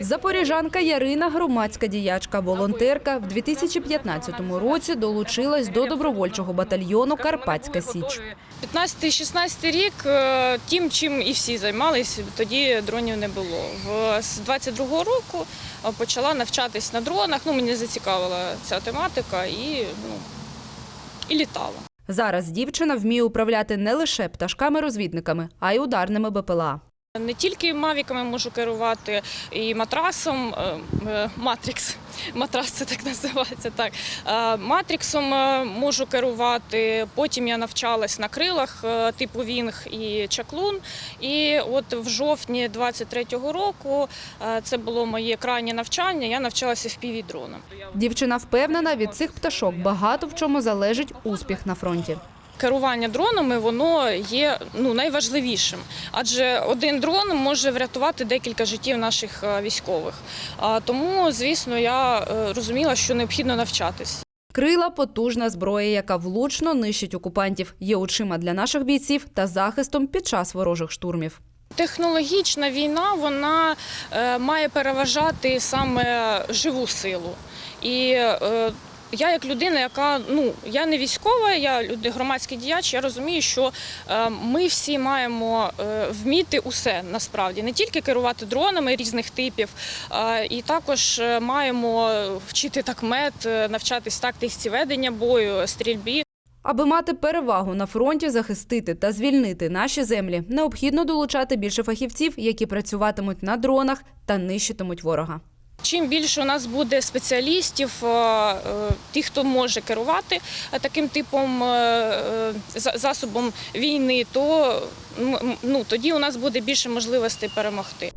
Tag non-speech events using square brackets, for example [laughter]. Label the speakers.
Speaker 1: Запоріжанка Ярина громадська діячка, волонтерка в 2015 році долучилась до добровольчого батальйону Карпатська Січ.
Speaker 2: 15-16 рік е, тим, чим і всі займалися, тоді дронів не було. З 22-го року е, почала навчатись на дронах. Ну, мені зацікавила ця тематика і, ну, і літала.
Speaker 1: Зараз дівчина вміє управляти не лише пташками-розвідниками, а й ударними БПЛА.
Speaker 2: Не тільки мавіками можу керувати, і матрасом, е, е, Матрікс. [laughs] Матрас це так [laughs] називається. Так. Е, Матріксом можу керувати. Потім я навчалась на крилах типу Вінг і Чаклун. І от в жовтні 23-го року це було моє крайнє навчання. Я навчалася в піві дроном.
Speaker 1: Дівчина впевнена, від цих пташок багато в чому залежить успіх на фронті.
Speaker 2: Керування дронами воно є ну найважливішим, адже один дрон може врятувати декілька життів наших е, військових. Тому, звісно, я е, розуміла, що необхідно навчатись.
Speaker 1: Крила потужна зброя, яка влучно нищить окупантів, є очима для наших бійців та захистом під час ворожих штурмів.
Speaker 2: Технологічна війна вона е, має переважати саме живу силу. І я, як людина, яка ну я не військова, я люди, громадський діяч, я розумію, що е, ми всі маємо е, вміти усе насправді, не тільки керувати дронами різних типів, е, і також е, маємо вчити такмет, е, навчатись тактиці ведення бою, стрільбі.
Speaker 1: Аби мати перевагу на фронті, захистити та звільнити наші землі, необхідно долучати більше фахівців, які працюватимуть на дронах та нищитимуть ворога.
Speaker 2: Чим більше у нас буде спеціалістів, е, е, тих, хто може керувати е, таким типом за- засобом війни, то ну, тоді у нас буде більше можливостей перемогти.